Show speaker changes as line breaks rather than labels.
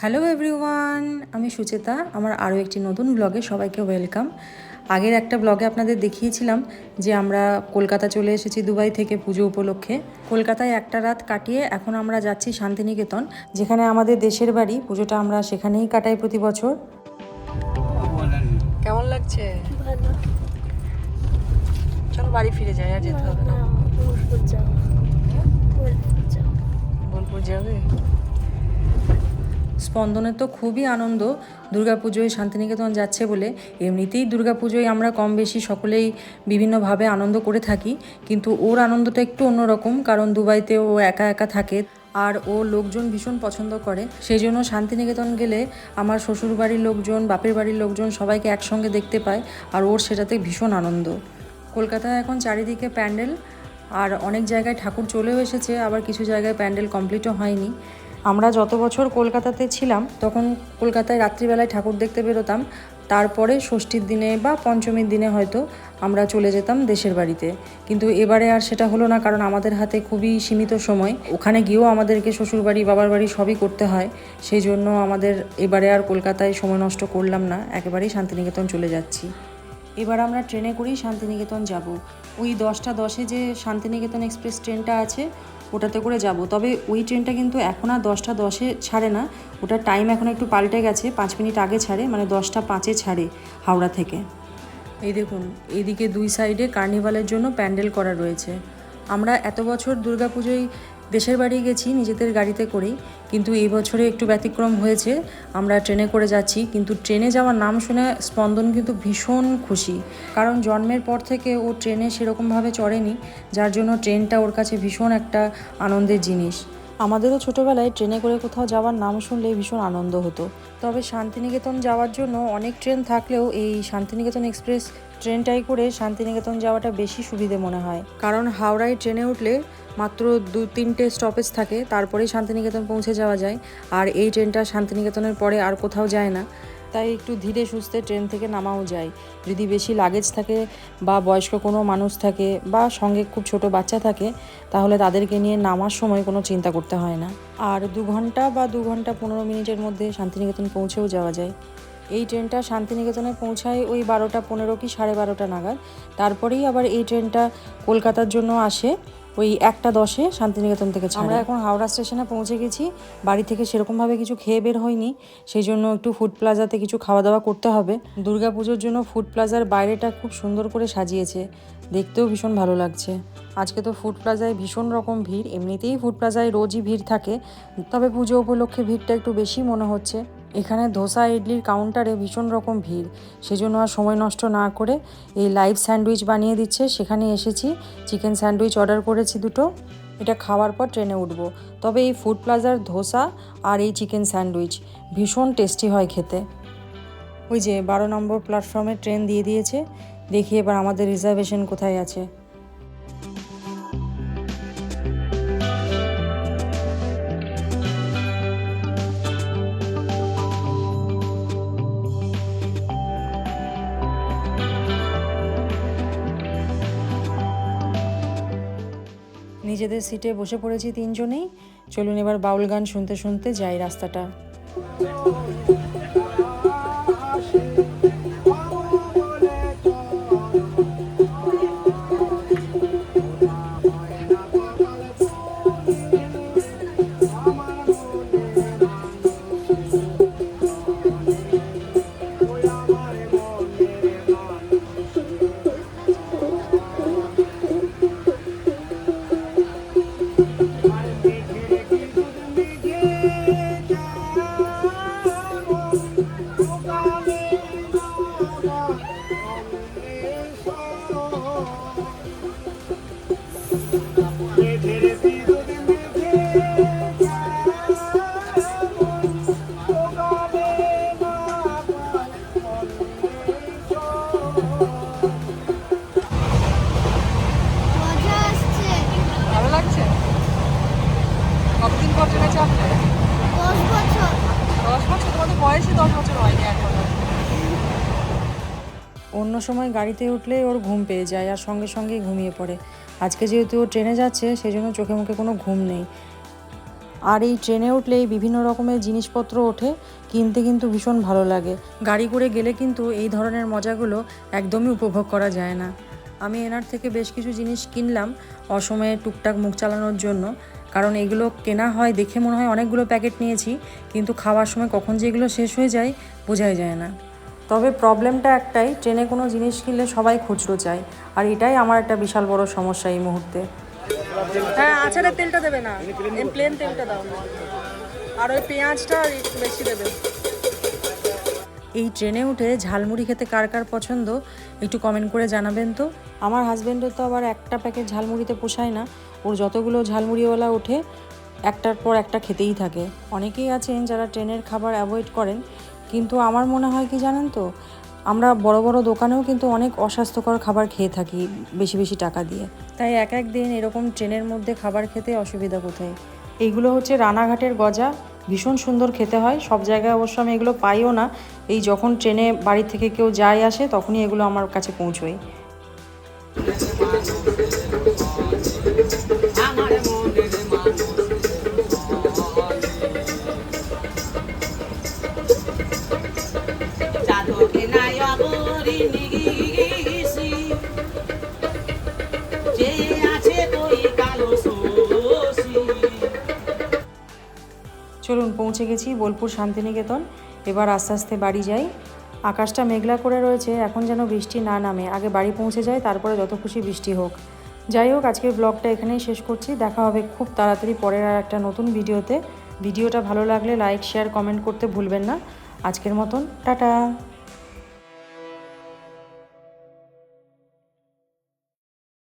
Hello everyone আমি সুচেতা আমার আরও একটি নতুন ব্লগে সবাইকে ওয়েলকাম আগের একটা ব্লগে আপনাদের দেখিয়েছিলাম যে আমরা কলকাতা চলে এসেছি দুবাই থেকে পুজো উপলক্ষে। কলকাতায় একটা রাত কাটিয়ে এখন আমরা যাচ্ছি শান্তিনিকেতন যেখানে আমাদের দেশের বাড়ি। পুজোটা আমরা সেখানেই কাটাই প্রতি বছর। কেমন লাগছে? চলো বাড়ি ফিরে যাই আর যেতে হবে না।
বোলপুর যাও। বোলপুর
যাবে? স্পন্দনের তো খুবই আনন্দ। দুর্গাপুজোয় শান্তিনিকেতন যাচ্ছে বলে এমনিতেই দুর্গাপুজোয় আমরা কম বেশি সকলেই বিভিন্নভাবে আনন্দ করে থাকি। কিন্তু ওর আনন্দটা একটু অন্যরকম, কারণ দুবাইতে ও একা একা থাকে আর ও লোকজন ভীষণ পছন্দ করে। সেই জন্য শান্তিনিকেতন গেলে আমার শ্বশুর বাড়ির লোকজন, বাপের বাড়ির লোকজন সবাইকে একসঙ্গে দেখতে পায় আর ওর সেটাতে ভীষণ আনন্দ। কলকাতায় এখন চারিদিকে প্যান্ডেল আর অনেক জায়গায় ঠাকুর চলেও এসেছে, আবার কিছু জায়গায় প্যান্ডেল কমপ্লিটও হয়নি। আমরা যত বছর কলকাতাতে ছিলাম, তখন কলকাতায় রাত্রিবেলায় ঠাকুর দেখতে বেরোতাম। তারপরে ষষ্ঠীর দিনে বা পঞ্চমীর দিনে হয়তো আমরা চলে যেতাম দেশের বাড়িতে। কিন্তু এবারে আর সেটা হলো না, কারণ আমাদের হাতে খুবই সীমিত সময়। ওখানে গিয়েও আমাদেরকে শ্বশুরবাড়ি বাবার বাড়ি সবই করতে হয়। সেই জন্য আমাদের এবারে আর কলকাতায় সময় নষ্ট করলাম না। একেবারেই শান্তিনিকেতন চলে যাচ্ছি। এবার আমরা ট্রেনে করেই শান্তিনিকেতন যাব। ওই দশটা দশে যে শান্তিনিকেতন এক্সপ্রেস ট্রেনটা আছে ওটাতে করে যাব। তবে ওই ট্রেনটা কিন্তু এখন আর দশটা দশে ছাড়ে না। ওটার টাইম এখন একটু পাল্টে গেছে, পাঁচ মিনিট আগে ছাড়ে মানে দশটা পাঁচে ছাড়ে হাওড়া থেকে। এই দেখুন, এইদিকে দুই সাইডে কার্নিভালের জন্য প্যান্ডেল করা রয়েছে। আমরা এত বছর দুর্গাপুজোয় দেশের বাড়ি গেছি, নিজেদের গাড়িতে করেই। কিন্তু এই বছরে একটু ব্যতিক্রম হয়েছে, আমরা ট্রেনে করে যাচ্ছি, কিন্তু ট্রেনে যাওয়ার নাম শুনে স্পন্দন কিন্তু ভীষণ খুশি। কারণ জন্মের পর থেকে ও ট্রেনে সেরকমভাবে চড়েনি, যার জন্য ট্রেনটা ওর কাছে ভীষণ একটা আনন্দের জিনিস। আমাদেরও ছোটোবেলায় ট্রেনে করে কোথাও যাওয়ার নাম শুনলে ভীষণ আনন্দ হতো। তবে শান্তিনিকেতন যাওয়ার জন্য অনেক ট্রেন থাকলেও এই শান্তিনিকেতন এক্সপ্রেস ট্রেনটাই করে শান্তিনিকেতন যাওয়াটা বেশি সুবিধে মনে হয়। কারণ হাওড়ায় ট্রেনে উঠলে মাত্র দু তিনটে স্টপেজ থাকে, তারপরেই শান্তিনিকেতন পৌঁছে যাওয়া যায়। আর এই ট্রেনটা শান্তিনিকেতনের পরে আর কোথাও যায় না। তাই একটু ধীরে সুস্থে ট্রেন থেকে নামাও যায়। যদি বেশি লাগেজ থাকে বা বয়স্ক কোনো মানুষ থাকে বা সঙ্গে খুব ছোট বাচ্চা থাকে, তাহলে তাদেরকে নিয়ে নামার সময় কোনো চিন্তা করতে হয় না। আর দু ঘণ্টা বা দু ঘণ্টা পনেরো মিনিটের মধ্যে শান্তিনিকেতন পৌঁছেও যাওয়া যায়। এই ট্রেনটা শান্তিনিকেতনে পৌঁছায় ওই বারোটা পনেরো কি সাড়ে বারোটা নাগাদ। তারপরেই আবার এই ট্রেনটা কলকাতার জন্য আসে ওই একটা দশে শান্তিনিকেতন থেকে আমরা এখন হাওড়া স্টেশনে পৌঁছে গেছি, বাড়ি থেকে সেরকমভাবে কিছু খেয়ে বের হয়নি সেই জন্য একটু ফুড প্লাজাতে কিছু খাওয়া দাওয়া করতে হবে। দুর্গা পুজোর জন্য ফুড প্লাজার বাইরেটা খুব সুন্দর করে সাজিয়েছে, দেখতেও ভীষণ ভালো লাগছে। আজকে তো ফুড প্লাজায় ভীষণ রকম ভিড়, এমনিতেই ফুড প্লাজায় রোজই ভিড় থাকে, তবে পুজো উপলক্ষে ভিড়টা একটু বেশি মনে হচ্ছে। এখানে ধোসা, ইডলির কাউন্টারে ভীষণ রকম ভিড়। সেজন্য আর সময় নষ্ট না করে এই লাইভ স্যান্ডউইচ বানিয়ে দিচ্ছে। সেখানে এসেছি চিকেন স্যান্ডউইচ অর্ডার করেছি দুটো। এটা খাওয়ার পর ট্রেনে উঠব। তবে এই ফুড প্লাজার ধোসা আর এই চিকেন স্যান্ডউইচ ভীষণ টেস্টি হয় খেতে। ওই যে বারো নম্বর প্ল্যাটফর্মে ট্রেন দিয়ে দিয়েছে। দেখি এবার আমাদের রিজার্ভেশন কোথায় আছে। নিজেদের সিটে বসে পড়েছি তিনজনেই। চলুন এবার বাউল গান শুনতে শুনতে যাই রাস্তাটা। কতদিন পর ট্রেনে চাপলে
দশ বছর।
দশ বছর? তোমাদের বয়সই দশ বছর অন্য সময় গাড়িতে উঠলে ওর ঘুম পেয়ে যায় আর সঙ্গে সঙ্গেই ঘুমিয়ে পড়ে। আজকে যেহেতু ও ট্রেনে যাচ্ছে সেই জন্য চোখে মুখে কোনো ঘুম নেই। আর এই ট্রেনে উঠলে বিভিন্ন রকমের জিনিসপত্র ওঠে, কিনতে কিন্তু ভীষণ ভালো লাগে। গাড়ি করে গেলে কিন্তু এই ধরনের মজাগুলো একদমই উপভোগ করা যায় না। আমি এনার থেকে বেশ কিছু জিনিস কিনলাম অসময়ে টুকটাক মুখ চালানোর জন্য। কারণ এগুলো কেনা হয় দেখে মনে হয় অনেকগুলো প্যাকেট নিয়েছি, কিন্তু খাওয়ার সময় কখন যে এগুলো শেষ হয়ে যায় বোঝাই যায় না। তবে প্রবলেমটা একটাই ট্রেনে কোনো জিনিস কিনলে সবাই খুচরো চায়। আর এটাই আমার একটা বিশাল বড় সমস্যা এই মুহূর্তে।
হ্যাঁ আচারের তেলটা দেবে না। প্লেন তেলটা দাও। আর ওই পেঁয়াজটা একটু বেশি দেবে।
এই ট্রেনে উঠে ঝালমুড়ি খেতে কার কার পছন্দ একটু কমেন্ট করে জানাবেন তো। আমার হাজব্যান্ডের তো আবার একটা প্যাকেট ঝালমুড়িতে পোষায় না। ওর যতগুলো ঝালমুড়িওয়ালা ওঠে একটার পর একটা খেতেই থাকে। অনেকেই আছেন যারা ট্রেনের খাবার অ্যাভয়েড করেন কিন্তু আমার মনে হয় কি জানেন তো, আমরা বড় বড় দোকানেও কিন্তু অনেক অস্বাস্থ্যকর খাবার খেয়ে থাকি বেশি বেশি টাকা দিয়ে। তাই এক এক দিন এরকম ট্রেনের মধ্যে খাবার খেতে অসুবিধা কোথায়? এইগুলো হচ্ছে রানাঘাটের গজা, ভীষণ সুন্দর খেতে হয়। সব জায়গায় অবশ্য আমি এগুলো পাইও না। এই যখন ট্রেনে বাড়ি থেকে কেউ যায় আসে, তখনই এগুলো আমার কাছে পৌঁছোয়। চলুন, পৌঁছে গেছি বোলপুর শান্তিনিকেতন। এবার আস্তে আস্তে বাড়ি যাই। আকাশটা মেঘলা করে রয়েছে, এখন যেন বৃষ্টি না নামে। আগে বাড়ি পৌঁছে যায় তারপরে যত খুশি বৃষ্টি হোক। যাই হোক, আজকের ব্লগটা এখানেই শেষ করছি। দেখা হবে খুব তাড়াতাড়ি পরের আর একটা নতুন ভিডিওতে। ভিডিওটা ভালো লাগলে লাইক, শেয়ার, কমেন্ট করতে ভুলবেন না। আজকের মতন, টাটা।